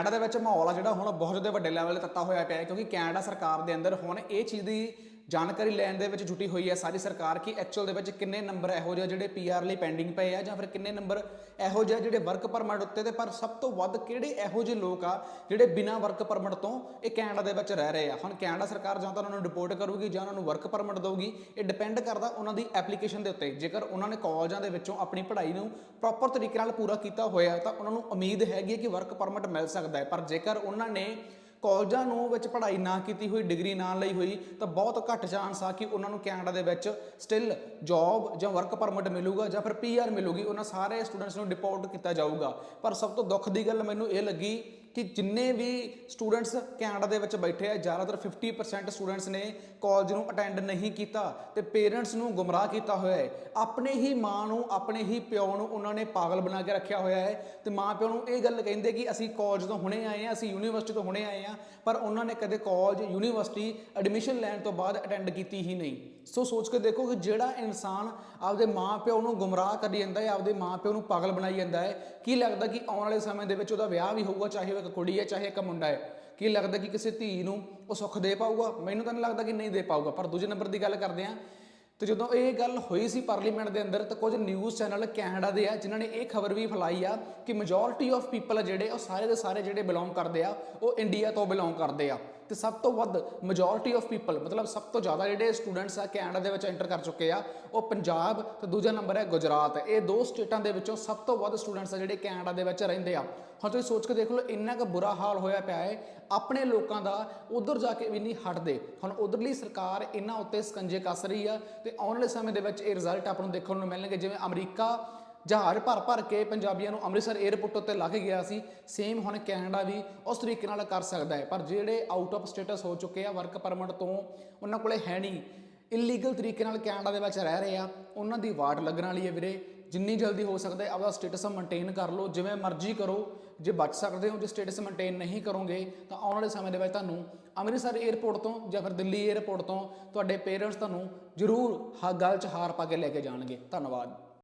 Canada ਦੇ ਵਿੱਚ ਮਾਹੌਲ ਆ ਜਿਹੜਾ ਹੁਣ ਬਹੁਤ ਜ਼ਿਆਦਾ ਵੱਡੇ ਲੈਵਲ ਤੇ ਤੱਤਾ ਹੋਇਆ ਪਿਆ ਹੈ, ਕਿਉਂਕਿ ਕੈਨੇਡਾ ਸਰਕਾਰ ਦੇ ਅੰਦਰ ਹੁਣ ਇਹ ਚੀਜ਼ ਦੀ ਜਾਣਕਾਰੀ ਲੈਣ ਦੇ ਵਿੱਚ ਜੁਟੀ ਹੋਈ ਹੈ ਸਾਰੀ ਸਰਕਾਰ ਕਿ ਐਕਚੁਅਲ ਦੇ ਵਿੱਚ ਕਿੰਨੇ ਨੰਬਰ ਇਹੋ ਜਿਹੇ ਜਿਹੜੇ ਪੀਆਰ ਲਈ ਪੈਂਡਿੰਗ ਪਏ ਆ ਜਾਂ ਫਿਰ ਕਿੰਨੇ ਨੰਬਰ ਇਹੋ ਜਿਹੇ ਜਿਹੜੇ ਵਰਕ ਪਰਮਿਟ ਉੱਤੇ ਤੇ, ਪਰ ਸਭ ਤੋਂ ਵੱਧ ਕਿਹੜੇ ਇਹੋ ਜਿਹੇ ਲੋਕ ਆ ਜਿਹੜੇ ਬਿਨਾਂ ਵਰਕ ਪਰਮਿਟ ਤੋਂ ਇਹ ਕੈਨੇਡਾ ਦੇ ਵਿੱਚ ਰਹਿ ਰਹੇ ਆ? ਹੁਣ ਕੈਨੇਡਾ ਸਰਕਾਰ ਜਾਂ ਤਾਂ ਉਹਨਾਂ ਨੂੰ ਰਿਪੋਰਟ ਕਰੂਗੀ ਜਾਂ ਉਹਨਾਂ ਨੂੰ ਵਰਕ ਪਰਮਿਟ ਦੇਊਗੀ, ਇਹ ਡਿਪੈਂਡ ਕਰਦਾ ਉਹਨਾਂ ਦੀ ਐਪਲੀਕੇਸ਼ਨ ਦੇ ਉੱਤੇ। ਜੇਕਰ ਉਹਨਾਂ ਨੇ ਕਾਲਜਾਂ ਦੇ ਵਿੱਚੋਂ ਆਪਣੀ ਪੜ੍ਹਾਈ ਨੂੰ ਪ੍ਰੋਪਰ ਤਰੀਕੇ ਨਾਲ ਪੂਰਾ ਕੀਤਾ ਹੋਇਆ, ਤਾਂ ਉਹਨਾਂ ਨੂੰ ਉਮੀਦ ਹੈਗੀ ਹੈ ਕਿ ਵਰਕ ਪਰਮਿਟ ਮਿਲ ਸਕਦਾ ਹੈ। ਪਰ ਜੇਕਰ ਉਹਨਾਂ ਨੇ ਕਾਲਜਾਂ ਨੂੰ ਵਿੱਚ ਪੜ੍ਹਾਈ ਨਾ ਕੀਤੀ ਹੋਈ, ਡਿਗਰੀ ਨਾ ਲਈ ਹੋਈ, ਤਾਂ ਬਹੁਤ ਘੱਟ ਚਾਂਸ ਆ ਕਿ ਉਹਨਾਂ ਨੂੰ ਕੈਨੇਡਾ ਦੇ ਵਿੱਚ ਸਟਿਲ ਜੌਬ ਜਾਂ ਵਰਕ ਪਰਮਿਟ ਮਿਲੂਗਾ ਜਾਂ ਫਿਰ ਪੀਆਰ ਮਿਲੂਗੀ। ਉਹਨਾਂ ਸਾਰੇ ਸਟੂਡੈਂਟਸ ਨੂੰ ਡਿਪੋਰਟ ਕੀਤਾ ਜਾਊਗਾ। ਪਰ ਸਭ ਤੋਂ ਦੁੱਖ ਦੀ ਗੱਲ ਮੈਨੂੰ ਇਹ ਲੱਗੀ ਕਿ ਜਿੰਨੇ ਵੀ ਸਟੂਡੈਂਟਸ ਕੈਨੇਡਾ ਦੇ ਵਿੱਚ ਬੈਠੇ ਆ, ਜ਼ਿਆਦਾਤਰ 50% ਸਟੂਡੈਂਟਸ ਨੇ ਕਾਲਜ ਨੂੰ ਅਟੈਂਡ ਨਹੀਂ ਕੀਤਾ ਤੇ ਪੇਰੈਂਟਸ ਨੂੰ ਗੁੰਮਰਾਹ ਕੀਤਾ ਹੋਇਆ ਹੈ। ਆਪਣੇ ਹੀ ਮਾਂ ਨੂੰ, ਆਪਣੇ ਹੀ ਪਿਓ ਨੂੰ ਉਹਨਾਂ ਨੇ ਪਾਗਲ ਬਣਾ ਕੇ ਰੱਖਿਆ ਹੋਇਆ ਹੈ ਤੇ ਮਾਂ ਪਿਓ ਨੂੰ ਇਹ ਗੱਲ ਕਹਿੰਦੇ ਕਿ ਅਸੀਂ ਕਾਲਜ ਤੋਂ ਹੁਣੇ ਆਏ ਆ ਅਸੀਂ ਯੂਨੀਵਰਸਿਟੀ ਤੋਂ ਹੁਣੇ ਆਏ ਆ ਪਰ ਉਹਨਾਂ ਨੇ ਕਦੇ ਕਾਲਜ ਯੂਨੀਵਰਸਿਟੀ ਐਡਮਿਸ਼ਨ ਲੈਣ ਤੋਂ ਬਾਅਦ ਅਟੈਂਡ ਕੀਤੀ ਹੀ ਨਹੀਂ। ਸੋ ਸੋਚ ਕੇ ਦੇਖੋ ਕਿ ਜਿਹੜਾ ਇਨਸਾਨ ਆਪਦੇ ਮਾਂ ਪਿਓ ਨੂੰ ਗੁੰਮਰਾਹ ਕਰੀ ਜਾਂਦਾ ਹੈ, ਆਪਦੇ ਮਾਂ ਪਿਓ ਨੂੰ ਪਾਗਲ ਬਣਾਈ ਜਾਂਦਾ ਹੈ, ਕੀ ਲੱਗਦਾ ਕਿ ਆਉਣ ਵਾਲੇ ਸਮੇਂ ਦੇ ਵਿੱਚ ਉਹਦਾ ਵਿਆਹ ਵੀ ਹੋਊਗਾ, ਚਾਹੇ ਉਹ ਇੱਕ ਕੁੜੀ ਹੈ, ਚਾਹੇ ਇੱਕ ਮੁੰਡਾ ਹੈ। ਕੀ ਲੱਗਦਾ ਕਿ ਕਿਸੇ ਧੀ ਨੂੰ ਉਹ ਸੁੱਖ ਦੇ ਪਾਊਗਾ? ਮੈਨੂੰ ਤਾਂ ਨਹੀਂ ਲੱਗਦਾ ਕਿ ਨਹੀਂ ਦੇ ਪਾਊਗਾ, ਪਰ ਦੂਜੇ ਨੰਬਰ ਦੀ ਗੱਲ ਕਰਦੇ ਆ ਤੇ ਜਦੋਂ ਇਹ ਗੱਲ ਹੋਈ ਸੀ ਪਾਰਲੀਮੈਂਟ ਦੇ ਅੰਦਰ, ਤਾਂ ਕੁਝ ਨਿਊਜ਼ ਚੈਨਲ ਕੈਨੇਡਾ ਦੇ ਆ, ਜਿਨ੍ਹਾਂ ਨੇ ਇਹ ਖਬਰ ਵੀ ਫੈਲਾਈ ਆ ਕਿ ਮੈਜੋਰਿਟੀ ਆਫ ਪੀਪਲ ਆ ਜਿਹੜੇ, ਉਹ ਸਾਰੇ ਦੇ ਸਾਰੇ ਜਿਹੜੇ ਬਿਲੋਂਗ ਕਰਦੇ ਆ, ਉਹ ਇੰਡੀਆ ਤੋਂ ਬਿਲੋਂਗ ਕਰਦੇ ਆ। ਤੇ ਸਭ ਤੋਂ ਵੱਧ ਮੈਜੋਰਿਟੀ ਆਫ ਪੀਪਲ ਮਤਲਬ ਸਭ ਤੋਂ ਜ਼ਿਆਦਾ ਜਿਹੜੇ ਸਟੂਡੈਂਟਸ ਆ ਕੈਨੇਡਾ ਦੇ ਵਿੱਚ ਐਂਟਰ ਕਰ ਚੁੱਕੇ ਆ, ਉਹ ਪੰਜਾਬ ਤੇ ਦੂਜਾ ਨੰਬਰ ਹੈ ਗੁਜਰਾਤ। ਇਹ ਦੋ ਸਟੇਟਾਂ ਦੇ ਵਿੱਚੋਂ ਸਭ ਤੋਂ ਵੱਧ ਸਟੂਡੈਂਟਸ ਆ ਜਿਹੜੇ ਕੈਨੇਡਾ ਦੇ ਵਿੱਚ ਰਹਿੰਦੇ ਆ। ਹੁਣ ਤੁਸੀਂ ਸੋਚ ਕੇ ਦੇਖ ਲਓ, ਇੰਨਾ ਕੁ ਬੁਰਾ ਹਾਲ ਹੋਇਆ ਪਿਆ ਹੈ ਆਪਣੇ ਲੋਕਾਂ ਦਾ ਉਧਰ ਜਾ ਕੇ ਵੀ ਨਹੀਂ ਹਟਦੇ। ਹੁਣ ਉਧਰਲੀ ਸਰਕਾਰ ਇਹਨਾਂ ਉੱਤੇ ਸਕੰਜੇ ਕੱਸ ਰਹੀ ਆ, ਤੇ ਆਉਣ ਵਾਲੇ ਸਮੇਂ ਦੇ ਵਿੱਚ ਇਹ ਰਿਜ਼ਲਟ ਆਪਾਂ ਨੂੰ ਦੇਖਣ ਨੂੰ ਮਿਲਣਗੇ। ਜਿਵੇਂ ਅਮਰੀਕਾ ਜਹਾਜ਼ ਭਰ ਭਰ ਕੇ ਪੰਜਾਬੀਆਂ ਨੂੰ ਅੰਮ੍ਰਿਤਸਰ 에ਅਰਪੋਰਟ ਉੱਤੇ ਲੱਗ ਗਿਆ ਸੀ ਸੇਮ ਹੁਣ ਕੈਨੇਡਾ ਵੀ ਉਸ ਤਰੀਕੇ ਨਾਲ ਕਰ ਸਕਦਾ ਹੈ। ਪਰ ਜਿਹੜੇ ਆਊਟ ਆਫ ਸਟੇਟਸ ਹੋ ਚੁੱਕੇ ਆ ਵਰਕ ਪਰਮਿਟ ਤੋਂ, ਉਹਨਾਂ ਕੋਲੇ ਹੈ ਨਹੀਂ। ਇਲੀਗਲ ਤਰੀਕੇ ਨਾਲ ਕੈਨੇਡਾ ਦੇ ਵਿੱਚ ਰਹਿ ਰਹੇ ਆ, ਉਹਨਾਂ ਦੀ ਵਾਟ ਲੱਗਣ ਵਾਲੀ ਹੈ ਵੀਰੇ। ਜਿੰਨੀ ਜਲਦੀ ਹੋ ਸਕਦਾ ਹੈ, ਆਪਦਾ ਸਟੇਟਸ ਮੇਨਟੇਨ ਕਰ ਲਓ, ਜਿਵੇਂ ਮਰਜ਼ੀ ਕਰੋ। ਜੇ ਬਚ ਸਕਦੇ ਹੋ, ਜੇ ਸਟੇਟਸ ਮੇਨਟੇਨ ਨਹੀਂ ਕਰੋਗੇ, ਤਾਂ ਆਉਣ ਵਾਲੇ ਸਮੇਂ ਦੇ ਵਿੱਚ ਤੁਹਾਨੂੰ ਅੰਮ੍ਰਿਤਸਰ 에ਅਰਪੋਰਟ ਤੋਂ ਜਾਂ ਫਿਰ ਦਿੱਲੀ 에ਅਰਪੋਰਟ ਤੋਂ ਤੁਹਾਡੇ ਪੇਰੈਂਟਸ ਤੁਹਾਨੂੰ ਜ਼ਰੂਰ ਹ, ਗੱਲ 'ਚ ਹਾਰ ਪਾ ਕੇ ਲੈ ਕੇ ਜਾਣਗੇ। ਧੰਨਵਾਦ।